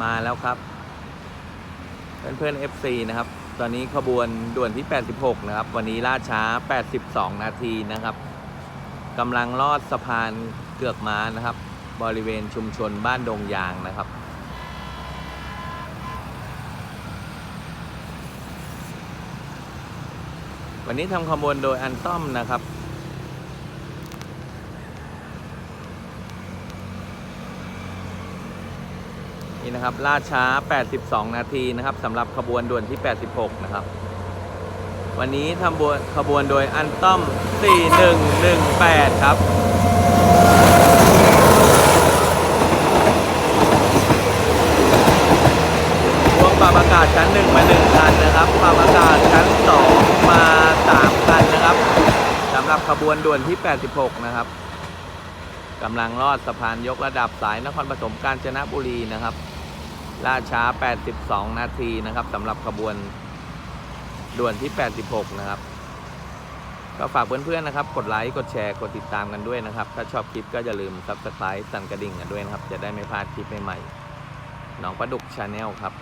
มาแล้วครับ เพื่อนๆ FC นะครับ ตอนนี้ขบวนด่วนที่ 86 นะครับ วันนี้ล่าช้า 82 นาทีนะครับกำลังลอดสะพานเกือกม้านะครับ บริเวณชุมชนบ้านดงยางนะครับวันนี้ทำขบวนโดยอันต้อมนะครับ นี่นะครับล่าช้า 82 นาทีนะครับสำหรับขบวนด่วนที่ 86 นะครับ วันนี้ทำบวนขบวนโดยอันต้อม 4118 ครับพวงปรับอากาศชั้น 1 มา 1 คันนะครับปรับอากาศชั้น 2 มา 3 คันนะครับสำหรับขบวนด่วนที่ 86 นะครับกำลังลอดสะพานยกระดับสายนครปฐมกาญจนบุรีนะครับ ล่าช้า 82 นาทีนะครับสำหรับขบวนด่วนที่ 86 นะครับ ก็ฝากเพื่อนๆนะครับ กดไลค์ กดแชร์ กดติดตามกันด้วยนะครับ ถ้าชอบคลิปก็อย่าลืมซับสไครต์สั่นกระดิ่งกันด้วยนะครับ จะได้ไม่พลาดคลิปใหม่ๆน้องประดุกชาแนลครับ